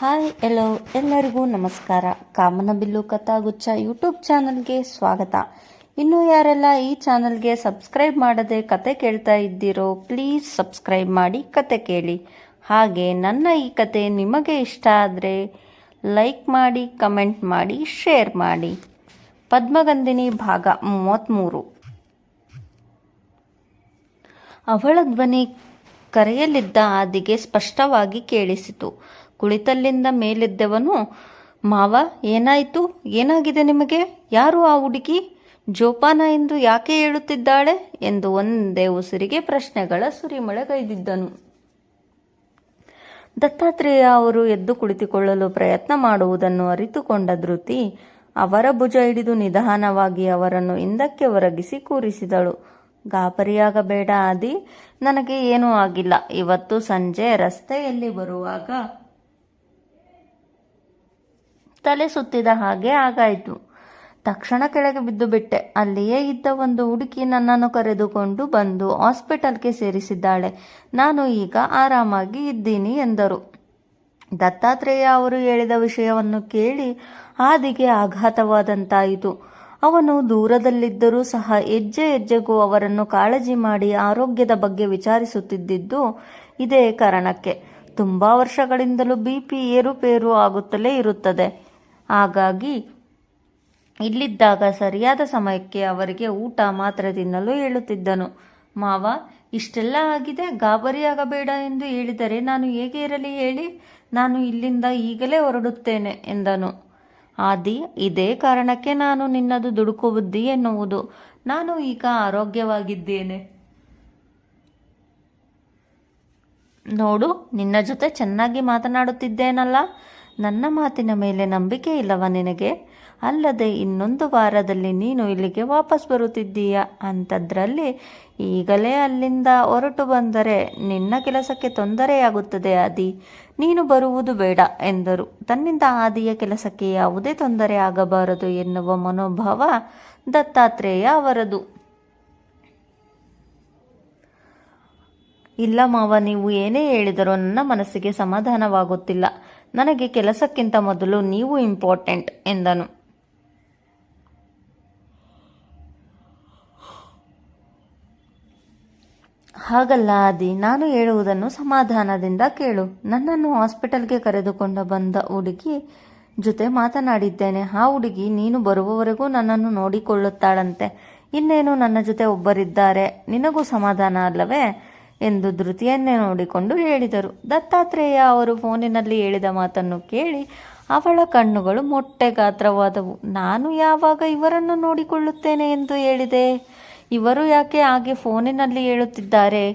Hi, ಎಲ್ಲೋ ಎಲ್ಲರಿಗೂ ನಮಸ್ಕಾರ. ಕಾಮನಬಿಲ್ಲು ಕಥಾಗುಚ್ಛ YouTube ಚಾನಲ್ಗೆ ಸ್ವಾಗತ. ಇನ್ನು ಯಾರೆಲ್ಲ ಈ ಚಾನಲ್ಗೆ ಸಬ್ಸ್ಕ್ರೈಬ್ ಮಾಡದೆ ಕತೆ ಕೇಳ್ತಾ ಇದ್ದೀರೋ ಪ್ಲೀಸ್ ಸಬ್ಸ್ಕ್ರೈಬ್ ಮಾಡಿ ಕತೆ ಕೇಳಿ. ಹಾಗೆ ನನ್ನ ಈ ಕತೆ ನಿಮಗೆ ಇಷ್ಟ ಆದರೆ ಲೈಕ್ ಮಾಡಿ ಕಮೆಂಟ್ ಮಾಡಿ ಶೇರ್ ಮಾಡಿ. ಪದ್ಮಗಂಧಿನಿ ಭಾಗ ಮೂವತ್ತ್ಮೂರು ಅವಳ ಧ್ವನಿ ಕರೆಯಲಿದ್ದ ಆದಿಗೆ ಸ್ಪಷ್ಟವಾಗಿ ಕೇಳಿಸಿತು. ಕುಳಿತಲ್ಲಿಂದ ಮೇಲೆದ್ದವನು, ಮಾವ, ಏನಾಯಿತು? ಏನಾಗಿದೆ ನಿಮಗೆ? ಯಾರು ಆ ಹುಡುಗಿ? ಜೋಪಾನ ಎಂದು ಯಾಕೆ ಹೇಳುತ್ತಿದ್ದಾಳೆ? ಎಂದು ಒಂದೇ ಉಸಿರಿಗೆ ಪ್ರಶ್ನೆಗಳ ಸುರಿಮಳೆಗೈದಿದ್ದನು ದತ್ತಾತ್ರೇಯ ಅವರು ಎದ್ದು ಕುಳಿತುಕೊಳ್ಳಲು ಪ್ರಯತ್ನ ಮಾಡುವುದನ್ನು ಅರಿತುಕೊಂಡ ಧೃತಿ ಅವರ ಭುಜ ಹಿಡಿದು ನಿಧಾನವಾಗಿ ಅವರನ್ನು ಹಿಂದಕ್ಕೆ ಒರಗಿಸಿ ಕೂರಿಸಿದಳು. ಗಾಬರಿಯಾಗಬೇಡ ಆದಿ, ನನಗೆ ಏನೂ ಆಗಿಲ್ಲ. ಇವತ್ತು ಸಂಜೆ ರಸ್ತೆಯಲ್ಲಿ ಬರುವಾಗ ತಲೆ ಸುತ್ತಿದ ಹಾಗೆ ಆಗಾಯಿತು. ತಕ್ಷಣ ಕೆಳಗೆ ಬಿದ್ದು ಬಿಟ್ಟೆ. ಅಲ್ಲಿಯೇ ಇದ್ದ ಒಂದು ಹುಡುಕಿ ನನ್ನನ್ನು ಕರೆದುಕೊಂಡು ಬಂದು ಹಾಸ್ಪಿಟಲ್ಗೆ ಸೇರಿಸಿದ್ದಾಳೆ. ನಾನು ಈಗ ಆರಾಮಾಗಿ ಇದ್ದೀನಿ ಎಂದರು. ದತ್ತಾತ್ರೇಯ ಅವರು ಹೇಳಿದ ವಿಷಯವನ್ನು ಕೇಳಿ ಆದಿಗೆ ಆಘಾತವಾದಂತಾಯಿತು. ಅವನು ದೂರದಲ್ಲಿದ್ದರೂ ಸಹ ಹೆಜ್ಜೆ ಹೆಜ್ಜೆಗೂ ಅವರನ್ನು ಕಾಳಜಿ ಮಾಡಿ ಆರೋಗ್ಯದ ಬಗ್ಗೆ ವಿಚಾರಿಸುತ್ತಿದ್ದಿದ್ದು ಇದೇ ಕಾರಣಕ್ಕೆ. ತುಂಬ ವರ್ಷಗಳಿಂದಲೂ ಬಿ ಪಿ ಏರುಪೇರು ಆಗುತ್ತಲೇ ಇರುತ್ತದೆ. ಹಾಗಾಗಿ ಇಲ್ಲಿದ್ದಾಗ ಸರಿಯಾದ ಸಮಯಕ್ಕೆ ಅವರಿಗೆ ಊಟ ಮಾತ್ರ ತಿನ್ನಲು ಹೇಳುತ್ತಿದ್ದನು. ಮಾವ, ಇಷ್ಟೆಲ್ಲ ಆಗಿದೆ, ಗಾಬರಿಯಾಗಬೇಡ ಎಂದು ಹೇಳಿದರೆ ನಾನು ಹೇಗೆ ಇರಲಿ ಹೇಳಿ? ನಾನು ಇಲ್ಲಿಂದ ಈಗಲೇ ಹೊರಡುತ್ತೇನೆ ಎಂದನು. ಆದಿ, ಇದೇ ಕಾರಣಕ್ಕೆ ನಾನು ನಿನ್ನದು ದುಡುಕು ಬುದ್ಧಿ ಎನ್ನುವುದು. ನಾನು ಈಗ ಆರೋಗ್ಯವಾಗಿದ್ದೇನೆ. ನೋಡು, ನಿನ್ನ ಜೊತೆ ಚೆನ್ನಾಗಿ ಮಾತನಾಡುತ್ತಿದ್ದೇನಲ್ಲ? ನನ್ನ ಮಾತಿನ ಮೇಲೆ ನಂಬಿಕೆ ಇಲ್ಲವ ನಿನಗೆ? ಅಲ್ಲದೆ ಇನ್ನೊಂದು ವಾರದಲ್ಲಿ ನೀನು ಇಲ್ಲಿಗೆ ವಾಪಸ್ ಬರುತ್ತಿದ್ದೀಯ? ಅಂಥದ್ರಲ್ಲಿ ಈಗಲೇ ಅಲ್ಲಿಂದ ಹೊರಟು ಬಂದರೆ ನಿನ್ನ ಕೆಲಸಕ್ಕೆ ತೊಂದರೆಯಾಗುತ್ತದೆ ಆದಿ ನೀನು ಬರುವುದು ಬೇಡ ಎಂದರು. ತನ್ನಿಂದ ಆದಿಯ ಕೆಲಸಕ್ಕೆ ಯಾವುದೇ ತೊಂದರೆ ಆಗಬಾರದು ಎನ್ನುವ ಮನೋಭಾವ ದತ್ತಾತ್ರೇಯ ಅವರದು. ಇಲ್ಲ ಮಾವ, ನೀವು ಏನೇ ಹೇಳಿದರೂ ನನ್ನ ಮನಸ್ಸಿಗೆ ಸಮಾಧಾನವಾಗುತ್ತಿಲ್ಲ. ನನಗೆ ಕೆಲಸಕ್ಕಿಂತ ಮೊದಲು ನೀವು ಇಂಪಾರ್ಟೆಂಟ್ ಎಂದನು. ಹಾಗಲ್ಲ ಆದಿ, ನಾನು ಹೇಳುವುದನ್ನು ಸಮಾಧಾನದಿಂದ ಕೇಳು. ನನ್ನನ್ನು ಹಾಸ್ಪಿಟಲ್ಗೆ ಕರೆದುಕೊಂಡು ಬಂದ ಹುಡುಗಿ ಜೊತೆ ಮಾತನಾಡಿದ್ದೇನೆ. ಆ ಹುಡುಗಿ ನೀನು ಬರುವವರೆಗೂ ನನ್ನನ್ನು ನೋಡಿಕೊಳ್ಳುತ್ತಾಳಂತೆ. ಇನ್ನೇನು ನನ್ನ ಜೊತೆ ಒಬ್ಬರಿದ್ದಾರೆ? ನಿನಗೂ ಸಮಾಧಾನ ಅಲ್ಲವೇ? ಎಂದು ಧೃತಿಯನ್ನೇ ನೋಡಿಕೊಂಡು ಹೇಳಿದರು. ದತ್ತಾತ್ರೇಯ ಅವರು ಫೋನಿನಲ್ಲಿ ಹೇಳಿದ ಮಾತನ್ನು ಕೇಳಿ ಅವಳ ಕಣ್ಣುಗಳು ಮೊಟ್ಟೆ ಗಾತ್ರವಾದವು. ನಾನು ಯಾವಾಗ ಇವರನ್ನು ನೋಡಿಕೊಳ್ಳುತ್ತೇನೆ ಎಂದು ಹೇಳಿದೆ. ಇವರು ಯಾಕೆ ಹಾಗೆ ಫೋನಿನಲ್ಲಿ ಹೇಳುತ್ತಿದ್ದಾರೆ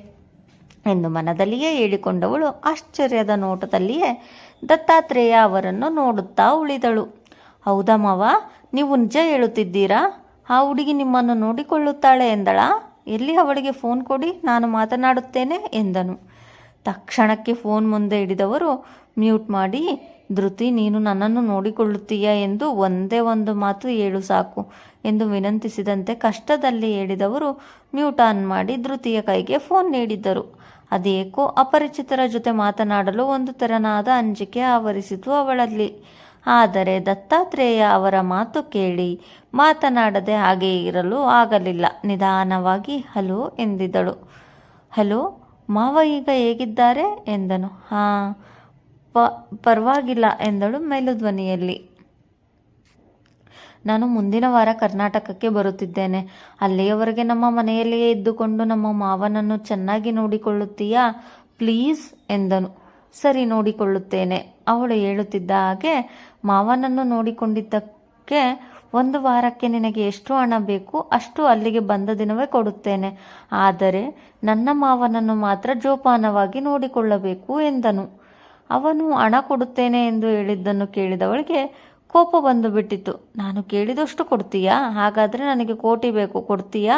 ಎಂದು ಮನದಲ್ಲಿಯೇ ಹೇಳಿಕೊಂಡವಳು ಆಶ್ಚರ್ಯದ ನೋಟದಲ್ಲಿಯೇ ದತ್ತಾತ್ರೇಯ ಅವರನ್ನು ನೋಡುತ್ತಾ ಉಳಿದಳು. ಹೌದಾ ಮಾವ, ನೀವು ನಿಜ ಹೇಳುತ್ತಿದ್ದೀರಾ? ಆ ಹುಡುಗಿ ನಿಮ್ಮನ್ನು ನೋಡಿಕೊಳ್ಳುತ್ತಾಳೆ ಎಂದಳಾ? ಎಲ್ಲಿ ಅವಳಿಗೆ ಫೋನ್ ಕೊಡಿ, ನಾನು ಮಾತನಾಡುತ್ತೇನೆ ಎಂದನು. ತಕ್ಷಣಕ್ಕೆ ಫೋನ್ ಮುಂದೆ ಹಿಡಿದವರು ಮ್ಯೂಟ್ ಮಾಡಿ, ಧೃತಿ, ನೀನು ನನ್ನನ್ನು ನೋಡಿಕೊಳ್ಳುತ್ತೀಯ ಎಂದು ಒಂದೇ ಒಂದು ಮಾತು ಹೇಳು ಸಾಕು ಎಂದು ವಿನಂತಿಸಿದಂತೆ ಕಷ್ಟದಲ್ಲಿ ಹೇಳಿದವರು ಮ್ಯೂಟ್ ಆನ್ ಮಾಡಿ, ಧೃತಿಯ ಕೈಗೆ ಫೋನ್ ನೀಡಿದ್ದರು. ಅದೇಕೋ ಅಪರಿಚಿತರ ಜೊತೆ ಮಾತನಾಡಲು ಒಂದು ತೆರನಾದ ಅಂಜಿಕೆ ಆವರಿಸಿತು ಅವಳಲ್ಲಿ. ಆದರೆ ದತ್ತಾತ್ರೇಯ ಅವರ ಮಾತು ಕೇಳಿ ಮಾತನಾಡದೆ ಹಾಗೆ ಇರಲು ಆಗಲಿಲ್ಲ. ನಿಧಾನವಾಗಿ, ಹಲೋ ಎಂದಿದಳು. ಹಲೋ, ಮಾವ ಈಗ ಹೇಗಿದ್ದಾರೆ? ಎಂದನು. ಹಾಂ, ಪ, ಪರವಾಗಿಲ್ಲ ಎಂದಳು ಮೇಲುಧ್ವನಿಯಲ್ಲಿ. ನಾನು ಮುಂದಿನ ವಾರ ಕರ್ನಾಟಕಕ್ಕೆ ಬರುತ್ತಿದ್ದೇನೆ. ಅಲ್ಲಿಯವರೆಗೆ ನಮ್ಮ ಮನೆಯಲ್ಲಿಯೇ ಇದ್ದುಕೊಂಡು ನಮ್ಮ ಮಾವನನ್ನು ಚೆನ್ನಾಗಿ ನೋಡಿಕೊಳ್ಳುತ್ತೀಯಾ? ಪ್ಲೀಸ್ ಎಂದನು. ಸರಿ ನೋಡಿಕೊಳ್ಳುತ್ತೇನೆ. ಅವಳು ಹೇಳುತ್ತಿದ್ದ ಹಾಗೆ ಮಾವನನ್ನು ನೋಡಿಕೊಂಡಿದ್ದಕ್ಕೆ ಒಂದು ವಾರಕ್ಕೆ ನಿನಗೆ ಎಷ್ಟು ಹಣ ಬೇಕು ಅಷ್ಟು ಅಲ್ಲಿಗೆ ಬಂದ ದಿನವೇ ಕೊಡುತ್ತೇನೆ. ಆದರೆ ನನ್ನ ಮಾವನನ್ನು ಮಾತ್ರ ಜೋಪಾನವಾಗಿ ನೋಡಿಕೊಳ್ಳಬೇಕು ಎಂದನು. ಅವನು ಹಣ ಕೊಡುತ್ತೇನೆ ಎಂದು ಹೇಳಿದ್ದನ್ನು ಕೇಳಿದವಳಿಗೆ ಕೋಪ ಬಂದು ಬಿಟ್ಟಿತು. ನಾನು ಕೇಳಿದಷ್ಟು ಕೊಡ್ತೀಯಾ? ಹಾಗಾದರೆ ನನಗೆ ಕೋಟಿ ಬೇಕು, ಕೊಡ್ತೀಯಾ?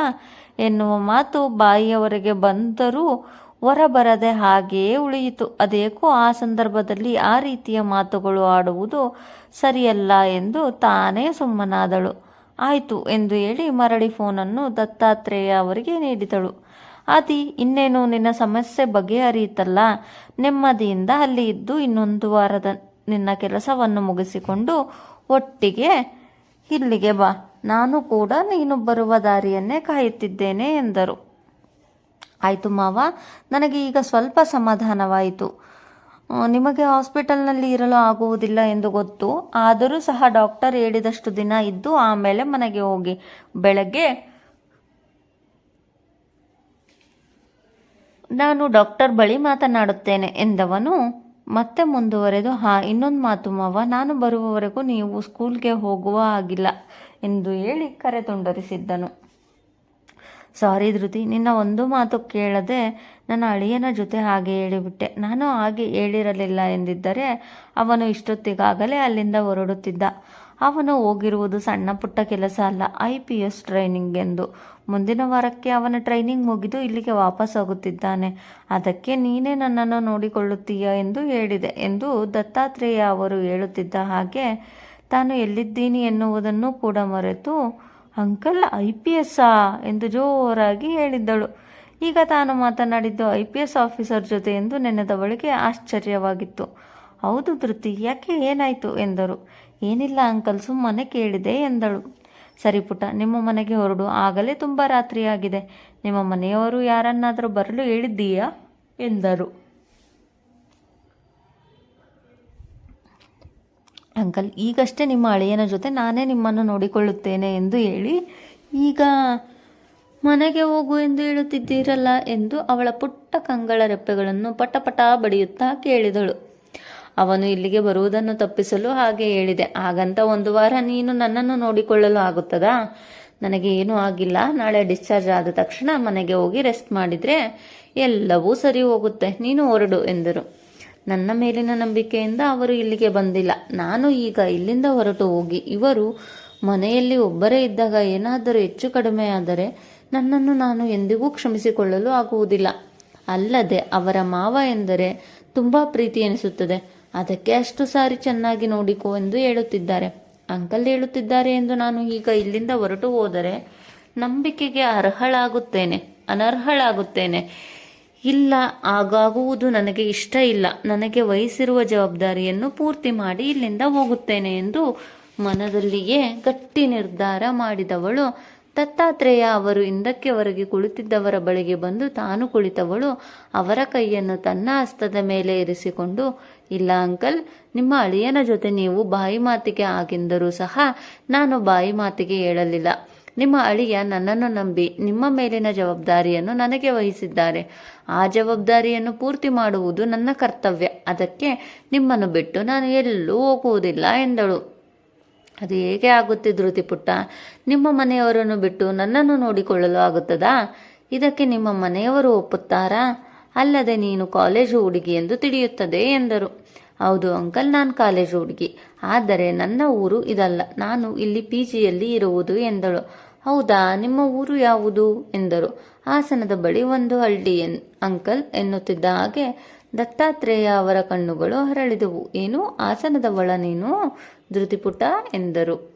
ಎನ್ನುವ ಮಾತು ಬಾಯಿಯವರೆಗೆ ಬಂದರೂ ಹೊರಬರದೆ ಹಾಗೆಯೇ ಉಳಿಯಿತು. ಅದೇಕೋ ಆ ಸಂದರ್ಭದಲ್ಲಿ ಆ ರೀತಿಯ ಮಾತುಗಳು ಆಡುವುದು ಸರಿಯಲ್ಲ ಎಂದು ತಾನೇ ಸುಮ್ಮನಾದಳು. ಆಯಿತು ಎಂದು ಹೇಳಿ ಮರಳಿ ಫೋನನ್ನು ದತ್ತಾತ್ರೇಯ ಅವರಿಗೆ ನೀಡಿದಳು. ಆದಿ, ಇನ್ನೇನು ನಿನ್ನ ಸಮಸ್ಯೆ ಬಗೆಹರಿಯಿತಲ್ಲ? ನೆಮ್ಮದಿಯಿಂದ ಅಲ್ಲಿ ಇದ್ದು ಇನ್ನೊಂದು ವಾರದ ನಿನ್ನ ಕೆಲಸವನ್ನು ಮುಗಿಸಿಕೊಂಡು ಒಟ್ಟಿಗೆ ಇಲ್ಲಿಗೆ ಬಾ. ನಾನು ಕೂಡ ನೀನು ಬರುವ ದಾರಿಯನ್ನೇ ಕಾಯುತ್ತಿದ್ದೇನೆ ಎಂದರು. ಆಯಿತು ಮಾವ, ನನಗೆ ಈಗ ಸ್ವಲ್ಪ ಸಮಾಧಾನವಾಯಿತು. ನಿಮಗೆ ಹಾಸ್ಪಿಟಲ್ನಲ್ಲಿ ಇರಲು ಆಗುವುದಿಲ್ಲ ಎಂದು ಗೊತ್ತು. ಆದರೂ ಸಹ ಡಾಕ್ಟರ್ ಹೇಳಿದಷ್ಟು ದಿನ ಇದ್ದು ಆಮೇಲೆ ಮನೆಗೆ ಹೋಗಿ. ಬೆಳಗ್ಗೆ ನಾನು ಡಾಕ್ಟರ್ ಬಳಿ ಮಾತನಾಡುತ್ತೇನೆ ಎಂದವನು, ಮತ್ತೆ ಮುಂದುವರೆದು, ಹಾ, ಇನ್ನೊಂದು ಮಾತು ಮಾವ, ನಾನು ಬರುವವರೆಗೂ ನೀವು ಸ್ಕೂಲ್ಗೆ ಹೋಗುವ ಆಗಿಲ್ಲ ಎಂದು ಹೇಳಿ ಕರೆ ತುಂಡರಿಸಿದ್ದನು ಸಾರಿ ಧೃತಿ, ನಿನ್ನ ಒಂದು ಮಾತು ಕೇಳದೆ ನನ್ನ ಅಳಿಯನ ಜೊತೆ ಹಾಗೆ ಹೇಳಿಬಿಟ್ಟೆ. ನಾನು ಹಾಗೆ ಹೇಳಿರಲಿಲ್ಲ ಎಂದಿದ್ದರೆ ಅವನು ಇಷ್ಟೊತ್ತಿಗಾಗಲೇ ಅಲ್ಲಿಂದ ಹೊರಡುತ್ತಿದ್ದ. ಅವನು ಹೋಗಿರುವುದು ಸಣ್ಣ ಪುಟ್ಟ ಕೆಲಸ ಅಲ್ಲ, ಐ ಪಿ ಎಸ್ ಟ್ರೈನಿಂಗ್ ಎಂದು. ಮುಂದಿನ ವಾರಕ್ಕೆ ಅವನ ಟ್ರೈನಿಂಗ್ ಮುಗಿದು ಇಲ್ಲಿಗೆ ವಾಪಸ್ ಹೋಗುತ್ತಿದ್ದಾನೆ. ಅದಕ್ಕೆ ನೀನೇ ನನ್ನನ್ನು ನೋಡಿಕೊಳ್ಳುತ್ತೀಯ ಎಂದು ಹೇಳಿದೆ ಎಂದು ದತ್ತಾತ್ರೇಯ ಅವರು ಹೇಳುತ್ತಿದ್ದ ಹಾಗೆ, ತಾನು ಎಲ್ಲಿದ್ದೀನಿ ಎನ್ನುವುದನ್ನು ಕೂಡ ಮರೆತು ಅಂಕಲ್ ಐ ಪಿ ಎಸ್ಸಾ ಎಂದು ಜೋರಾಗಿ ಹೇಳಿದ್ದಳು. ಈಗ ತಾನು ಮಾತನಾಡಿದ್ದು ಐ ಪಿ ಎಸ್ ಆಫೀಸರ್ ಜೊತೆ ಎಂದು ನೆನೆದವಳಿಗೆ ಆಶ್ಚರ್ಯವಾಗಿತ್ತು. ಹೌದು ಧೃತಿ, ಯಾಕೆ ಏನಾಯಿತು ಎಂದರು. ಏನಿಲ್ಲ ಅಂಕಲ್, ಸುಮ್ಮನೆ ಕೇಳಿದೆ ಎಂದಳು. ಸರಿ ಪುಟ ನಿಮ್ಮ ಮನೆಗೆ ಹೊರಡು, ಆಗಲೇ ತುಂಬ ರಾತ್ರಿಯಾಗಿದೆ. ನಿಮ್ಮ ಮನೆಯವರು ಯಾರನ್ನಾದರೂ ಬರಲು ಹೇಳಿದ್ದೀಯಾ? ಎಂದರು. ಅಂಕಲ್, ಈಗಷ್ಟೇ ನಿಮ್ಮ ಅಳಿಯನ ಜೊತೆ ನಾನೇ ನಿಮ್ಮನ್ನು ನೋಡಿಕೊಳ್ಳುತ್ತೇನೆ ಎಂದು ಹೇಳಿ, ಈಗ ಮನೆಗೆ ಹೋಗು ಎಂದು ಹೇಳುತ್ತಿದ್ದೀರಲ್ಲ ಎಂದು ಅವಳ ಪುಟ್ಟ ಕಂಗಳ ರೆಪ್ಪೆಗಳನ್ನು ಪಟಪಟ ಬಡಿಯುತ್ತಾ ಕೇಳಿದಳು. ಅವನು ಇಲ್ಲಿಗೆ ಬರುವುದನ್ನು ತಪ್ಪಿಸಲು ಹಾಗೆ ಹೇಳಿದೆ. ಹಾಗಂತ ಒಂದು ವಾರ ನೀನು ನನ್ನನ್ನು ನೋಡಿಕೊಳ್ಳಲು ಆಗುತ್ತದಾ? ನನಗೆ ಏನೂ ಆಗಿಲ್ಲ. ನಾಳೆ ಡಿಸ್ಚಾರ್ಜ್ ಆದ ತಕ್ಷಣ ಮನೆಗೆ ಹೋಗಿ ರೆಸ್ಟ್ ಮಾಡಿದರೆ ಎಲ್ಲವೂ ಸರಿ ಹೋಗುತ್ತೆ. ನೀನು ಹೊರಡು ಎಂದರು. ನನ್ನ ಮೇಲಿನ ನಂಬಿಕೆಯಿಂದ ಅವರು ಇಲ್ಲಿಗೆ ಬಂದಿಲ್ಲ. ನಾನು ಈಗ ಇಲ್ಲಿಂದ ಹೊರಟು ಹೋಗಿ, ಇವರು ಮನೆಯಲ್ಲಿ ಒಬ್ಬರೇ ಇದ್ದಾಗ ಏನಾದರೂ ಹೆಚ್ಚು ಕಡಿಮೆಯಾದರೆ ನನ್ನನ್ನು ನಾನು ಎಂದಿಗೂ ಕ್ಷಮಿಸಿಕೊಳ್ಳಲು ಆಗುವುದಿಲ್ಲ. ಅಲ್ಲದೆ ಅವರ ಮಾವ ಎಂದರೆ ತುಂಬ ಪ್ರೀತಿ ಎನಿಸುತ್ತದೆ. ಅದಕ್ಕೆ ಅಷ್ಟು ಸಾರಿ ಚೆನ್ನಾಗಿ ನೋಡಿಕೋ ಎಂದು ಹೇಳುತ್ತಿದ್ದಾರೆ. ಅಂಕಲ್ ಹೇಳುತ್ತಿದ್ದಾರೆ ಎಂದು ನಾನು ಈಗ ಇಲ್ಲಿಂದ ಹೊರಟು ಹೋದರೆ ನಂಬಿಕೆಗೆ ಅರ್ಹಳಾಗುತ್ತೇನೆ, ಅನರ್ಹಳಾಗುತ್ತೇನೆ. ಇಲ್ಲ, ಆಗಾಗುವುದು ನನಗೆ ಇಷ್ಟ ಇಲ್ಲ. ನನಗೆ ವಹಿಸಿರುವ ಜವಾಬ್ದಾರಿಯನ್ನು ಪೂರ್ತಿ ಮಾಡಿ ಇಲ್ಲಿಂದ ಹೋಗುತ್ತೇನೆ ಎಂದು ಮನದಲ್ಲಿಯೇ ಗಟ್ಟಿ ನಿರ್ಧಾರ ಮಾಡಿದವಳು. ದತ್ತಾತ್ರೇಯ ಅವರು ಹಿಂದಕ್ಕೆ ಹೊರಗೆ ಕುಳಿತಿದ್ದವರ ಬಳಿಗೆ ಬಂದು ತಾನು ಕುಳಿತವಳು. ಅವರ ಕೈಯನ್ನು ತನ್ನ ಹಸ್ತದ ಮೇಲೆ ಇರಿಸಿಕೊಂಡು, ಇಲ್ಲ ಅಂಕಲ್, ನಿಮ್ಮ ಅಳಿಯನ ಜೊತೆ ನೀವು ಬಾಯಿ ಮಾತಿಗೆ ಆಗಿಂದರೂ ಸಹ ನಾನು ಬಾಯಿ ಮಾತಿಗೆ ಹೇಳಲಿಲ್ಲ. ನಿಮ್ಮ ಅಳಿಯ ನನ್ನನ್ನು ನಂಬಿ ನಿಮ್ಮ ಮೇಲಿನ ಜವಾಬ್ದಾರಿಯನ್ನು ನನಗೆ ವಹಿಸಿದ್ದಾರೆ. ಆ ಜವಾಬ್ದಾರಿಯನ್ನು ಪೂರ್ತಿ ಮಾಡುವುದು ನನ್ನ ಕರ್ತವ್ಯ. ಅದಕ್ಕೆ ನಿಮ್ಮನ್ನು ಬಿಟ್ಟು ನಾನು ಎಲ್ಲೂ ಹೋಗುವುದಿಲ್ಲ ಎಂದಳು. ಅದು ಹೇಗೆ ಆಗುತ್ತೆ ಧೃತಿ ಪುಟ್ಟ ನಿಮ್ಮ ಮನೆಯವರನ್ನು ಬಿಟ್ಟು ನನ್ನನ್ನು ನೋಡಿಕೊಳ್ಳಲು ಆಗುತ್ತದಾ? ಇದಕ್ಕೆ ನಿಮ್ಮ ಮನೆಯವರು ಒಪ್ಪುತ್ತಾರಾ? ಅಲ್ಲದೆ ನೀನು ಕಾಲೇಜು ಹುಡುಗಿ ಎಂದು ತಿಳಿಯುತ್ತದೆ ಎಂದರು. ಹೌದು ಅಂಕಲ್, ನಾನು ಕಾಲೇಜ್ ಹುಡುಗಿ. ಆದರೆ ನನ್ನ ಊರು ಇದಲ್ಲ. ನಾನು ಇಲ್ಲಿ ಪಿ ಜಿಯಲ್ಲಿ ಇರುವುದು ಎಂದಳು. ಹೌದಾ, ನಿಮ್ಮ ಊರು ಯಾವುದು? ಎಂದರು. ಹಾಸನದ ಬಳಿ ಒಂದು ಹಳ್ಳಿ ಎನ್, ಅಂಕಲ್ ಎನ್ನುತ್ತಿದ್ದ ಹಾಗೆ ದತ್ತಾತ್ರೇಯ ಅವರ ಕಣ್ಣುಗಳು ಹರಳಿದವು. ಏನು ಹಾಸನದವಳ ನೀನು? ಧೃತಿಪುಟ ಎಂದರು.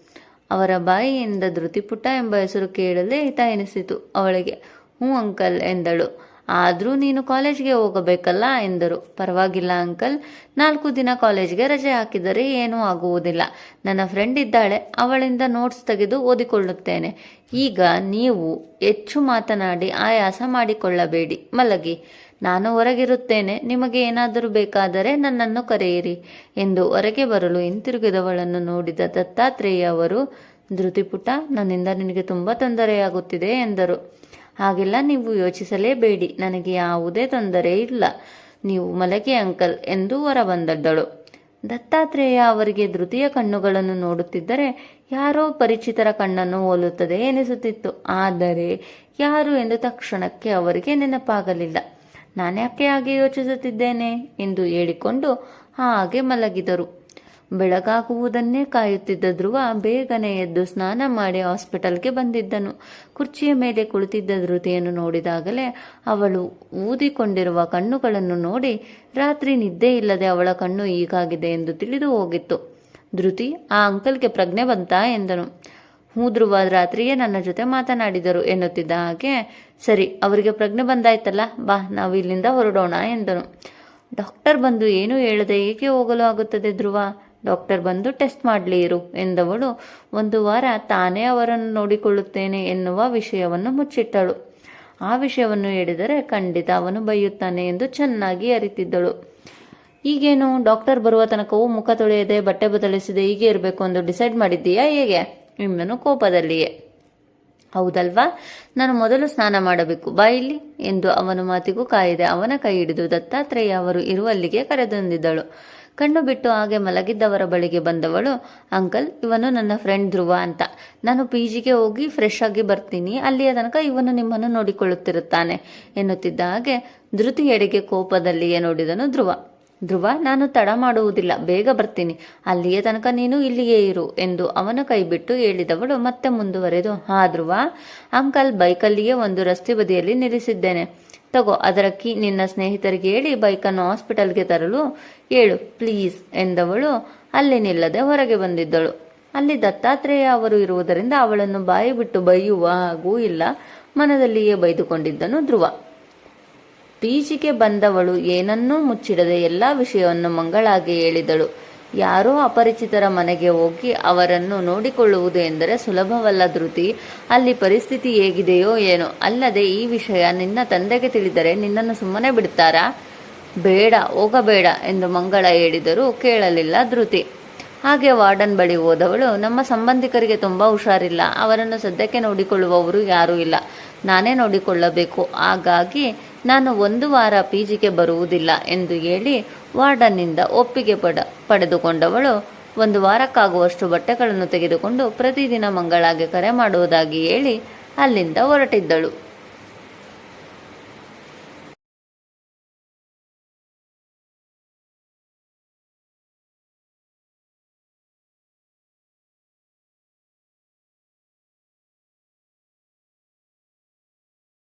ಅವರ ಬಾಯಿಯಿಂದ ಧೃತಿಪುಟ ಎಂಬ ಹೆಸರು ಕೇಳಲೇ ಹಿತ ಎನಿಸಿತು ಅವಳಿಗೆ. ಹ್ಞೂ ಅಂಕಲ್ ಎಂದಳು. ಆದರೂ ನೀನು ಕಾಲೇಜ್ಗೆ ಹೋಗಬೇಕಲ್ಲ ಎಂದರು. ಪರವಾಗಿಲ್ಲ ಅಂಕಲ್. ನಾಲ್ಕು ದಿನ ಕಾಲೇಜ್ಗೆ ರಜೆ ಹಾಕಿದರೆ ಏನೂ ಆಗುವುದಿಲ್ಲ. ನನ್ನ ಫ್ರೆಂಡ್ ಇದ್ದಾಳೆ. ಅವಳಿಂದ ನೋಟ್ಸ್ ತೆಗೆದು ಓದಿಕೊಳ್ಳುತ್ತೇನೆ. ಈಗ ನೀವು ಹೆಚ್ಚು ಮಾತನಾಡಿ ಆಯಾಸ ಮಾಡಿಕೊಳ್ಳಬೇಡಿ. ಮಲಗಿ. ನಾನು ಹೊರಗಿರುತ್ತೇನೆ. ನಿಮಗೆ ಏನಾದರೂ ಬೇಕಾದರೆ ನನ್ನನ್ನು ಕರೆಯಿರಿ ಎಂದು ಹೊರಗೆ ಬರಲು ಹಿಂತಿರುಗಿದವಳನ್ನು ನೋಡಿದ ದತ್ತಾತ್ರೇಯ ಅವರು, ಧೃತಿಪುಟ, ನನ್ನಿಂದ ನಿನಗೆ ತುಂಬ ತೊಂದರೆಯಾಗುತ್ತಿದೆ ಎಂದರು. ಹಾಗೆಲ್ಲ ನೀವು ಯೋಚಿಸಲೇಬೇಡಿ. ನನಗೆ ಯಾವುದೇ ತೊಂದರೆ ಇಲ್ಲ. ನೀವು ಮಲಗೆ ಅಂಕಲ್ ಎಂದು ಹೊರಬಂದದ್ದಳು ದತ್ತಾತ್ರೇಯ ಅವರಿಗೆ ಧೃತಿಯ ಕಣ್ಣುಗಳನ್ನು ನೋಡುತ್ತಿದ್ದರೆ ಯಾರೋ ಪರಿಚಿತರ ಕಣ್ಣನ್ನು ಹೋಲುತ್ತದೆ ಎನಿಸುತ್ತಿತ್ತು. ಆದರೆ ಯಾರು ಎಂದು ತಕ್ಷಣಕ್ಕೆ ಅವರಿಗೆ ನೆನಪಾಗಲಿಲ್ಲ. ನಾನ್ಯಾಕೆ ಹಾಗೆ ಯೋಚಿಸುತ್ತಿದ್ದೇನೆ ಎಂದು ಹೇಳಿಕೊಂಡು ಹಾಗೆ ಮಲಗಿದರು. ಬೆಳಗಾಗುವುದನ್ನೇ ಕಾಯುತ್ತಿದ್ದ ಧ್ರುವ ಬೇಗನೆ ಎದ್ದು ಸ್ನಾನ ಮಾಡಿ ಹಾಸ್ಪಿಟಲ್ಗೆ ಬಂದಿದ್ದನು. ಕುರ್ಚಿಯ ಮೇಲೆ ಕುಳಿತಿದ್ದ ಧೃತಿಯನ್ನು ನೋಡಿದಾಗಲೇ ಅವಳು ಊದಿಕೊಂಡಿರುವ ಕಣ್ಣುಗಳನ್ನು ನೋಡಿ, ರಾತ್ರಿ ನಿದ್ದೆ ಇಲ್ಲದೆ ಅವಳ ಕಣ್ಣು ಹೀಗಾಗಿದೆ ಎಂದು ತಿಳಿದು ಹೋಗಿತ್ತು. ಧೃತಿ, ಆ ಅಂಕಲ್ಗೆ ಪ್ರಜ್ಞೆ ಬಂತ ಎಂದನು. ಹೂ ಧ್ರುವ, ರಾತ್ರಿಯೇ ನನ್ನ ಜೊತೆ ಮಾತನಾಡಿದರು ಎನ್ನುತ್ತಿದ್ದ ಹಾಗೆ, ಸರಿ, ಅವರಿಗೆ ಪ್ರಜ್ಞೆ ಬಂದಾಯ್ತಲ್ಲ, ಬಾ, ನಾವು ಇಲ್ಲಿಂದ ಹೊರಡೋಣ ಎಂದನು. ಡಾಕ್ಟರ್ ಬಂದು ಏನೂ ಹೇಳದೆ ಏಕೆ ಹೋಗಲು ಆಗುತ್ತದೆ ಧ್ರುವ? ಡಾಕ್ಟರ್ ಬಂದು ಟೆಸ್ಟ್ ಮಾಡಲಿ ಇರು ಎಂದವಳು, ಒಂದು ವಾರ ತಾನೇ ಅವರನ್ನು ನೋಡಿಕೊಳ್ಳುತ್ತೇನೆ ಎನ್ನುವ ವಿಷಯವನ್ನು ಮುಚ್ಚಿಟ್ಟಳು. ಆ ವಿಷಯವನ್ನು ಹೇಳಿದರೆ ಖಂಡಿತ ಅವನು ಬೈಯುತ್ತಾನೆ ಎಂದು ಚೆನ್ನಾಗಿ ಅರಿತಿದ್ದಳು. ಈಗೇನು, ಡಾಕ್ಟರ್ ಬರುವ ತನಕವೂ ಮುಖ ತೊಳೆಯದೆ ಬಟ್ಟೆ ಬದಲಿಸಿದೆ, ಹೀಗೆ ಇರಬೇಕು ಎಂದು ಡಿಸೈಡ್ ಮಾಡಿದ್ದೀಯಾ ಹೇಗೆ? ನಿಮ್ಮನು ಕೋಪದಲ್ಲಿಯೇ. ಹೌದಲ್ವಾ? ನಾನು ಮೊದಲು ಸ್ನಾನ ಮಾಡಬೇಕು. ಬಾ ಇಲ್ಲಿ ಎಂದು ಅವನ ಮಾತಿಗೂ ಕಾಯಿದೆ ಅವನ ಕೈ ಹಿಡಿದು ದತ್ತಾತ್ರೇಯ ಅವರು ಇರುವಲ್ಲಿಗೆ ಕರೆದೊಂದಿದ್ದಳು. ಕಣ್ಣು ಬಿಟ್ಟು ಹಾಗೆ ಮಲಗಿದ್ದವರ ಬಳಿಗೆ ಬಂದವಳು, ಅಂಕಲ್, ಇವನು ನನ್ನ ಫ್ರೆಂಡ್ ಧ್ರುವ ಅಂತ. ನಾನು ಪಿ ಜಿಗೆ ಹೋಗಿ ಫ್ರೆಶ್ ಆಗಿ ಬರ್ತೀನಿ. ಅಲ್ಲಿಯ ತನಕ ಇವನು ನಿಮ್ಮನ್ನು ನೋಡಿಕೊಳ್ಳುತ್ತಿರುತ್ತಾನೆ, ಎನ್ನುತ್ತಿದ್ದ ಹಾಗೆ ಧೃತಿ ಎಡೆಗೆ ಕೋಪದಲ್ಲಿಯೇ ನೋಡಿದನು ಧ್ರುವ. ಧ್ರುವ, ನಾನು ತಡ ಮಾಡುವುದಿಲ್ಲ, ಬೇಗ ಬರ್ತೀನಿ. ಅಲ್ಲಿಯ ತನಕ ನೀನು ಇಲ್ಲಿಯೇ ಇರು, ಎಂದು ಅವನ ಕೈ ಬಿಟ್ಟು ಹೇಳಿದವಳು ಮತ್ತೆ ಮುಂದುವರೆದು, ಹಾ ಧ್ರುವ, ಅಂಕಲ್ ಬೈಕಲ್ಲಿಯೇ ಒಂದು ರಸ್ತೆ ಬದಿಯಲ್ಲಿ ನಿಲ್ಲಿಸಿದ್ದೇನೆ. ತಗೋ, ಅದರ ಕೀ ನಿನ್ನ ಸ್ನೇಹಿತರಿಗೆ ಹೇಳಿ ಬೈಕನ್ನು ಹಾಸ್ಪಿಟಲ್ಗೆ ತರಲು ಹೇಳು, ಪ್ಲೀಸ್ ಎಂದವಳು. ಅಲ್ಲಿ ನಿಲ್ಲದೆ ಹೊರಗೆ ಬಂದಿದ್ದಳು. ಅಲ್ಲಿ ದತ್ತಾತ್ರೇಯ ಅವರು ಇರುವುದರಿಂದ ಅವಳನ್ನು ಬಾಯಿ ಬಿಟ್ಟು ಬೈಯುವ ಹಾಗೂ ಇಲ್ಲ. ಮನದಲ್ಲಿಯೇ ಬೈದುಕೊಂಡಿದ್ದನು ಧ್ರುವ. ಪೀಚಿಗೆ ಬಂದವಳು ಏನನ್ನೂ ಮುಚ್ಚಿಡದೆ ಎಲ್ಲ ವಿಷಯವನ್ನು ಮಂಗಳಾಗಿ ಹೇಳಿದಳು. ಯಾರೋ ಅಪರಿಚಿತರ ಮನೆಗೆ ಹೋಗಿ ಅವರನ್ನು ನೋಡಿಕೊಳ್ಳುವುದು ಎಂದರೆ ಸುಲಭವಲ್ಲ ಧೃತಿ. ಅಲ್ಲಿ ಪರಿಸ್ಥಿತಿ ಹೇಗಿದೆಯೋ ಏನೋ. ಅಲ್ಲದೆ ಈ ವಿಷಯ ನಿನ್ನ ತಂದೆಗೆ ತಿಳಿದರೆ ನಿನ್ನನ್ನು ಸುಮ್ಮನೆ ಬಿಡ್ತಾರಾ? ಬೇಡ, ಹೋಗಬೇಡ ಎಂದು ಮಂಗಳ ಹೇಳಿದರೂ ಕೇಳಲಿಲ್ಲ ಧೃತಿ. ಹಾಗೆ ವಾರ್ಡನ್ ಬಳಿ ಹೋದವಳು, ನಮ್ಮ ಸಂಬಂಧಿಕರಿಗೆ ತುಂಬ ಹುಷಾರಿಲ್ಲ. ಅವರನ್ನು ಸದ್ಯಕ್ಕೆ ನೋಡಿಕೊಳ್ಳುವವರು ಯಾರೂ ಇಲ್ಲ. ನಾನೇ ನೋಡಿಕೊಳ್ಳಬೇಕು. ಹಾಗಾಗಿ ನಾನು ಒಂದು ವಾರ ಪಿ ಜಿಗೆ ಬರುವುದಿಲ್ಲ ಎಂದು ಹೇಳಿ ವಾರ್ಡನ್ನಿಂದ ಒಪ್ಪಿಗೆ ಪಡ, ಪಡೆದುಕೊಂಡವಳು, ಒಂದು ವಾರಕ್ಕಾಗುವಷ್ಟು ಬಟ್ಟೆಗಳನ್ನು ತೆಗೆದುಕೊಂಡು ಪ್ರತಿದಿನ ಮಂಗಳಾಗೆ ಕರೆ ಮಾಡುವುದಾಗಿ ಹೇಳಿ ಅಲ್ಲಿಂದ ಹೊರಟಿದ್ದಳು.